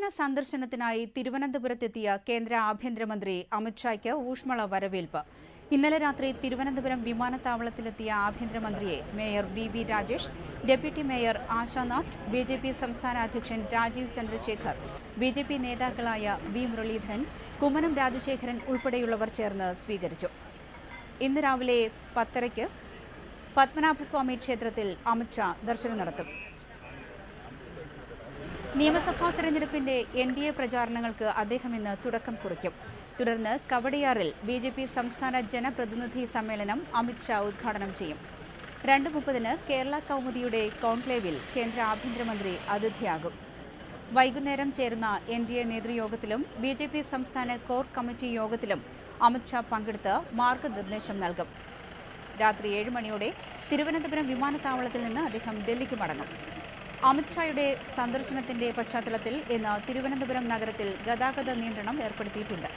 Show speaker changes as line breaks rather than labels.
ത്രിദിന സന്ദർശനത്തിനായി തിരുവനന്തപുരത്തെത്തിയ കേന്ദ്ര ആഭ്യന്തരമന്ത്രി അമിത്ഷായ്ക്ക് ഊഷ്മള വരവേൽപ്പ്. ഇന്നലെ രാത്രി തിരുവനന്തപുരം വിമാനത്താവളത്തിലെത്തിയ ആഭ്യന്തരമന്ത്രിയെ mayor V V Rajesh deputy mayor Ashanath B J P സംസ്ഥാന അധ്യക്ഷൻ Rajeev Chandrasekhar B J P നേതാക്കളായ വി മുരളീധരൻ കുമ്മനം രാജശേഖരൻ ഉൾപ്പെടെയുള്ളവർ ചേർന്ന് സ്വീകരിച്ചു. ഇന്ന് രാവിലെ പത്തരയ്ക്ക് പത്മനാഭസ്വാമി ക്ഷേത്രത്തിൽ അമിത്ഷാ ദർശനം നടത്തും. നിയമസഭാ തെരഞ്ഞെടുപ്പിന്റെ എൻ ഡി എ പ്രചാരണങ്ങൾക്ക് അദ്ദേഹം ഇന്ന് തുടക്കം കുറിക്കും. തുടർന്ന് കവടിയാറിൽ ബി ജെ പി സംസ്ഥാന ജനപ്രതിനിധി സമ്മേളനം അമിത്ഷാ ഉദ്ഘാടനം ചെയ്യും. രണ്ട് മുപ്പതിന് കേരള കൗമുദിയുടെ കോൺക്ലേവിൽ കേന്ദ്ര ആഭ്യന്തരമന്ത്രി അതിഥിയാകും. വൈകുന്നേരം ചേരുന്ന എൻ ഡി എ നേതൃയോഗത്തിലും ബി ജെ പി സംസ്ഥാന കോർ കമ്മിറ്റി യോഗത്തിലും അമിത്ഷാ പങ്കെടുത്ത് മാർഗനിർദ്ദേശം നൽകും. രാത്രി ഏഴ് മണിയോടെ തിരുവനന്തപുരം വിമാനത്താവളത്തിൽ നിന്ന് അദ്ദേഹം ഡൽഹിക്ക് മടങ്ങും. അമിത്ഷായുടെ സന്ദർശനത്തിന്റെ പശ്ചാത്തലത്തിൽ ഇന്ന് തിരുവനന്തപുരം നഗരത്തിൽ ഗതാഗത നിയന്ത്രണം ഏർപ്പെടുത്തിയിട്ടുണ്ട്.